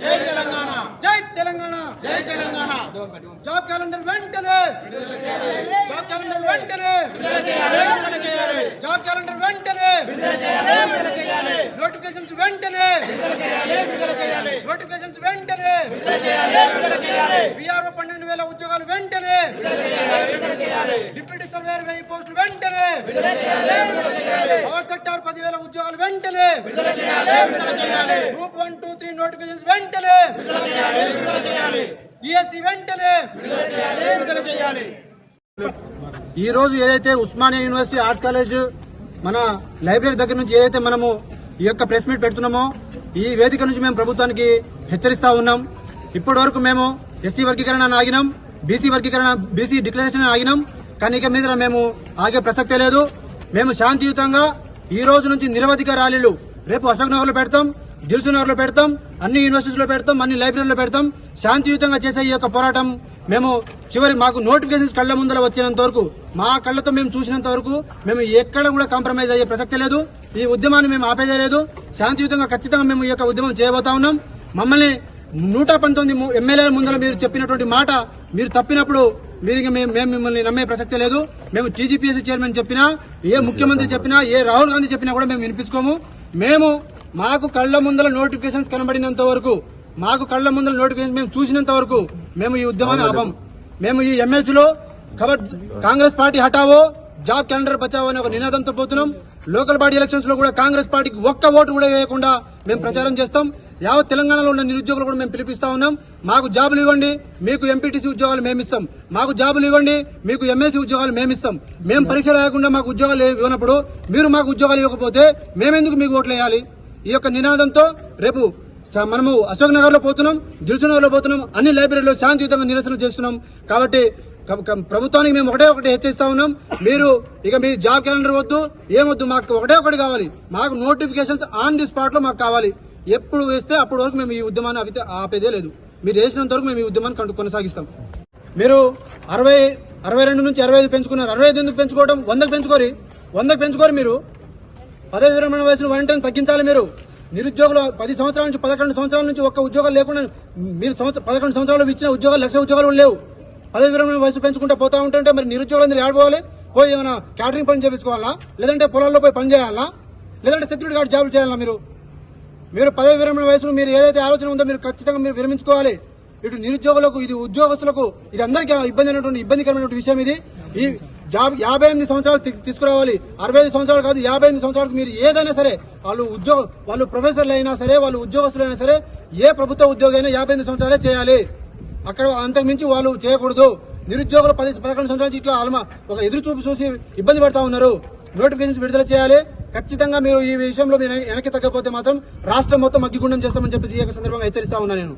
జై తెలంగాణ జై తెలంగాణ జై తెలంగాణ జాబ్ క్యాలెండర్ వెంటనే జాబ్ క్యాలెండర్ వెంటనే విడుదల చేయాలి విడుదల చేయాలి జాబ్ క్యాలెండర్ వెంటనే విడుదల చేయాలి విడుదల చేయాలి నోటిఫికేషన్స్ వెంటనే విడుదల చేయాలి విడుదల చేయాలి నోటిఫికేషన్స్ వెంటనే విడుదల చేయాలి విడుదల చేయాలి బీఆర్ఓ పన్నెండు వేల ఉద్యోగాలు వెంటనే విడుదల చేయాలి డిప్యూటీ సర్వేర్ వెయ్యి పోస్టులు వెంటనే పవర్ సెక్టార్ పదివేల ఉద్యోగాలు వెంటనే. Group one two three notifications వెంటనే. ఈఎస్సీ వెంటనే. చేయాలి ఈ రోజు ఏదైతే ఉస్మానియా యూనివర్సిటీ ఆర్ట్స్ కాలేజ్ మన లైబ్రరీ దగ్గర నుంచి ఏదైతే మనము ఈ యొక్క ప్రెస్ మీట్ పెడుతున్నామో ఈ వేదిక నుంచి మేము ప్రభుత్వానికి హెచ్చరిస్తా ఉన్నాం. ఇప్పటి వరకు మేము ఎస్సీ వర్గీకరణ ఆగినాం బీసీ వర్గీకరణ బీసీ డిక్లరేషన్ ఆగినాం. కానీ ఇక మీద మేము ఆగే ప్రసక్తే లేదు. మేము శాంతియుతంగా ఈ రోజు నుంచి నిరవధిక ర్యాలీలు రేపు అశోక్ నగర్లో పెడతాం దిల్సు నగర్లో పెడతాం అన్ని యూనివర్సిటీస్లో పెడతాం అన్ని లైబ్రరీలో పెడతాం. శాంతియుతంగా చేసే ఈ యొక్క పోరాటం మేము చివరి మాకు నోటిఫికేషన్స్ కళ్ళ ముందర వచ్చినంత వరకు మా కళ్ళతో మేము చూసినంత వరకు మేము ఎక్కడ కూడా కాంప్రమైజ్ అయ్యే ప్రసక్తి లేదు. ఈ ఉద్యమాన్ని మేము ఆపేదే లేదు శాంతియుతంగా ఖచ్చితంగా మేము ఈ యొక్క ఉద్యమం చేయబోతా ఉన్నాం. మమ్మల్ని నూట పంతొమ్మిది ఎమ్మెల్యేల ముందర మీరు చెప్పినటువంటి మాట మీరు తప్పినప్పుడు మీరు మేము మేము మిమ్మల్ని నమ్మే ప్రసక్తే లేదు. మేము టీజీపీఎస్సీ చైర్మన్ చెప్పినా ఏ ముఖ్యమంత్రి చెప్పినా ఏ రాహుల్ గాంధీ చెప్పినా కూడా మేము వినిపించుకోము. మేము మాకు కళ్ళ ముందర నోటిఫికేషన్స్ కనబడినంత వరకు మాకు కళ్ళ ముందర నోటిఫికేషన్ మేము చూసినంత వరకు మేము ఈ ఉద్యమాన్ని ఆపం. మేము ఈ ఎమ్మెల్సీలో ఖబర్ కాంగ్రెస్ పార్టీ హటావో జాబ్ క్యాలెండర్ బచావో అనే ఒక నినాదంతో పోతున్నాం. లోకల్ బాడీ ఎలక్షన్స్లో కూడా కాంగ్రెస్ పార్టీకి ఒక్క ఓటు కూడా వేయకుండా మేము ప్రచారం చేస్తాం. యావత్ తెలంగాణలో ఉన్న నిరుద్యోగులు కూడా మేము పిలిపిస్తా ఉన్నాం. మాకు జాబులు ఇవ్వండి మీకు ఎంపీటీసీ ఉద్యోగాలు మేము ఇస్తాం మాకు జాబులు ఇవ్వండి మీకు ఎంఎస్సీ ఉద్యోగాలు మేము ఇస్తాం మేము పరీక్ష రాయకుండా మాకు ఉద్యోగాలు ఇవ్వనప్పుడు మీరు మాకు ఉద్యోగాలు ఇవ్వకపోతే మేమెందుకు మీకు ఓట్లు వేయాలి? ఈ యొక్క నినాదంతో రేపు మనము అశోక్ నగర్లో పోతున్నాం దిల్సు నగర్లో పోతున్నాం అన్ని లైబ్రరీలో శాంతియుతంగా నిరసన చేస్తున్నాం. కాబట్టి ప్రభుత్వానికి మేము ఒకటే ఒకటి హెచ్చరిస్తా ఉన్నాం. మీరు ఇక మీ జాబ్ క్యాలెండర్ వద్దు ఏమొద్దు మాకు ఒకటే ఒకటి కావాలి. మాకు నోటిఫికేషన్స్ ఆన్ ది స్పాట్లో మాకు కావాలి. ఎప్పుడు వేస్తే అప్పటి వరకు మేము ఈ ఉద్యమాన్ని ఆపితే ఆపేదే లేదు. మీరు వేసినంత వరకు మేము ఈ ఉద్యమాన్ని కంటు- కొనసాగిస్తాం. మీరు అరవై అరవై రెండు నుంచి అరవై ఐదు పెంచుకున్నారు. అరవై ఐదు ఎందుకు పెంచుకోవడం వందకు పెంచుకోరి. వందకు పెంచుకోరు మీరు. పదవి విరమణ వయసును వెంటనే తగ్గించాలి మీరు. నిరుద్యోగులు పది సంవత్సరాల నుంచి పదకొండు సంవత్సరాల నుంచి ఒక్క ఉద్యోగాలు లేకుండా మీరు సంవత్సరం పదకొండు సంవత్సరాలు ఇచ్చిన ఉద్యోగాలు లక్ష ఉద్యోగాలు లేవు. పదవి విరమణ వయసు పెంచుకుంటే పోతా ఉంటుంటే మరి నిరుద్యోగులందరూ ఆడిపోవాలి పోయి ఏమైనా క్యాటరింగ్ పని చేపించుకోవాలా? లేదంటే పొలాల్లో పోయి పని చేయాలా? లేదంటే సెక్యూరిటీ గార్డ్ జాబులు చేయాలా మీరు? మీరు పదవి విరమణ వయసులో మీరు ఏదైతే ఆలోచన ఉందో మీరు ఖచ్చితంగా మీరు విరమించుకోవాలి. ఇటు నిరుద్యోగులకు ఇది ఉద్యోగస్తులకు ఇది అందరికీ ఇబ్బంది అయినటువంటి ఇబ్బందికరమైనటువంటి విషయం ఇది. ఈ జాబ్ యాభై ఎనిమిది సంవత్సరాలు తీసుకురావాలి. అరవై ఐదు సంవత్సరాలు కాదు యాభై ఎనిమిది సంవత్సరాలకు మీరు ఏదైనా సరే వాళ్ళు ఉద్యోగ వాళ్ళు ప్రొఫెసర్లు అయినా సరే వాళ్ళు ఉద్యోగస్తులు అయినా సరే ఏ ప్రభుత్వ ఉద్యోగి అయినా యాభై ఎనిమిది సంవత్సరాలే చేయాలి. అక్కడ అంతకు మించి వాళ్ళు చేయకూడదు. నిరుద్యోగులు పది పదకొండు సంవత్సరాల నుంచి ఇట్లా ఒక ఎదురు చూపు చూసి ఇబ్బంది పడతా ఉన్నారు. నోటిఫికేషన్స్ విడుదల చేయాలి. ఖచ్చితంగా మీరు ఈ విషయంలో మీరు వెనక్కి తగ్గకపోతే మాత్రం రాష్ట్రం మొత్తం అగ్గిగుండం చేస్తామని చెప్పేసి ఈ యొక్క సందర్భంగా హెచ్చరిస్తా ఉన్నా నేను.